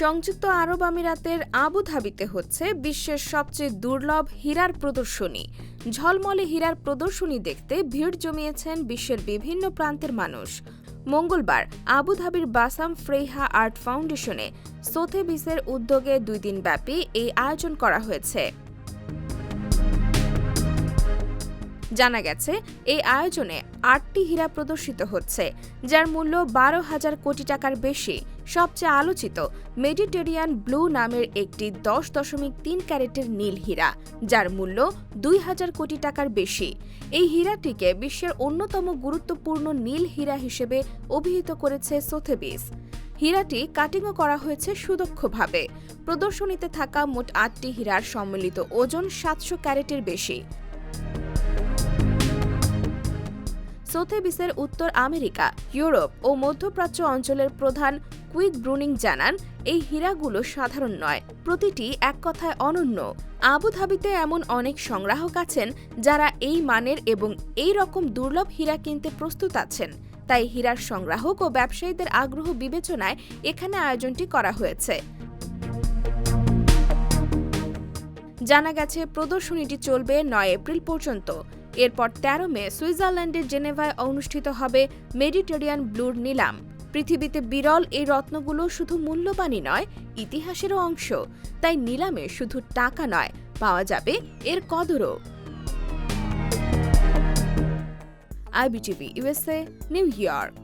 সংযুক্ত আরব আমিরাতের আবুধাবিতে হচ্ছে বিশ্বের সবচেয়ে দুর্লভ হীরার প্রদর্শনী। ঝলমলে হীরার প্রদর্শনী দেখতে ভিড় জমিয়েছেন বিশ্বের বিভিন্ন প্রান্তের মানুষ। মঙ্গলবার আবুধাবির বাসাম ফ্রেহা আর্ট ফাউন্ডেশনে সোথেবিসের উদ্যোগে দুই দিনব্যাপী এই আয়োজন করা হয়েছে। জানা গেছে, এই আয়োজনে আটটি হীরা প্রদর্শিত হচ্ছে, যার মূল্য বারো হাজার কোটি টাকার বেশি। সবচেয়ে আলোচিত, মেডিটেরিয়ান ব্লু নামের একটি দশ দশমিক তিন ক্যারেটের নীল হীরা, যার মূল্য দুই হাজার কোটি টাকার বেশি। এই হীরাটিকে বিশ্বের অন্যতম গুরুত্বপূর্ণ নীল হীরা হিসেবে অভিহিত করেছে সোথেবিস। হীরাটি কাটিংও করা হয়েছে সুদক্ষভাবে। প্রদর্শনীতে থাকা মোট আটটি হীরার সম্মিলিত ওজন সাতশো ক্যারেটের বেশি। সোথেবিসের উত্তর আমেরিকা, ইউরোপ ও মধ্যপ্রাচ্য অঞ্চলের প্রধান কুইক ব্রুনিং জানান, এই হীরাগুলো সাধারণ নয়, প্রতিটি এক কথায় অনন্য। আবুধাবিতে এমন অনেক সংগ্রাহক আছেন যারা এই মানের এবং এই রকম দুর্লভ হীরা কিনতে প্রস্তুত আছেন। তাই হীরার সংগ্রাহক ও ব্যবসায়ীদের আগ্রহ বিবেচনায় এখানে আয়োজনটি করা হয়েছে। জানা গেছে, প্রদর্শনীটি চলবে নয় এপ্রিল পর্যন্ত। এরপর তেরো মে সুইজারল্যান্ডের জেনেভায় অনুষ্ঠিত হবে মেডিটেরিয়ান ব্লুর নিলাম। পৃথিবীতে বিরল এই রত্নগুলো শুধু মূল্যবানই নয়, ইতিহাসেরও অংশ। তাই নিলামে শুধু টাকা নয়, পাওয়া যাবে এর কদরও। IBTV, USA, New York.